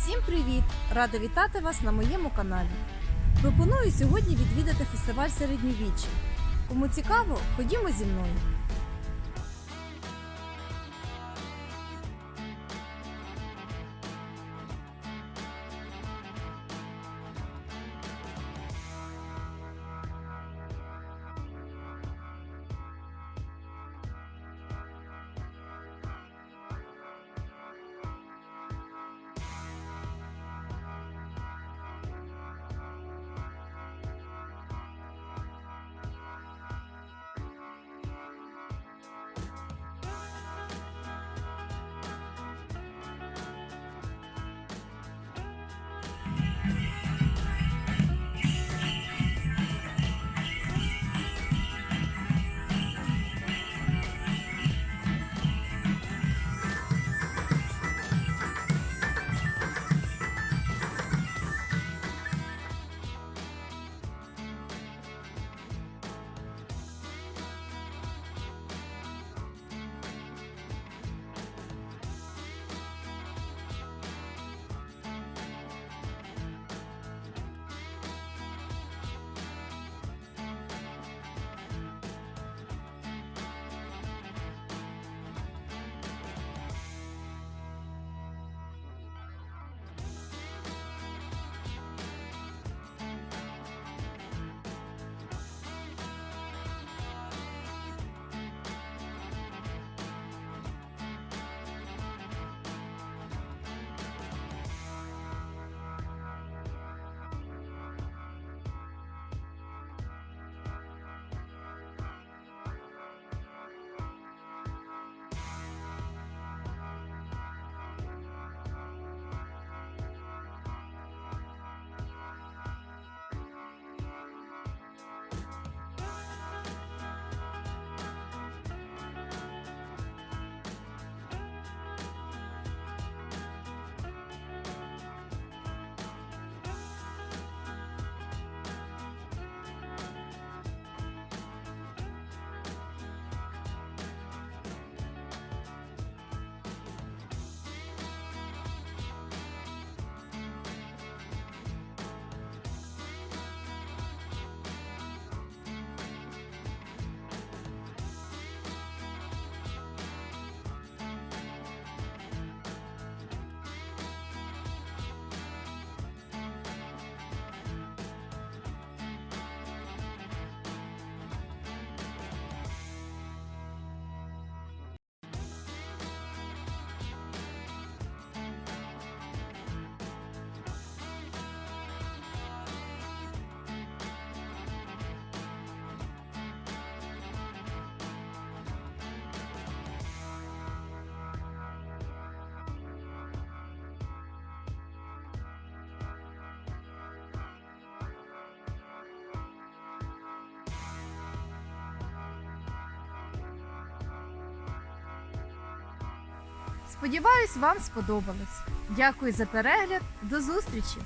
Всім привіт! Рада вітати вас на моєму каналі. Пропоную сьогодні відвідати фестиваль середньовіччя. Кому цікаво, ходімо зі мною. Сподіваюсь, вам сподобалось. Дякую за перегляд. До зустрічі!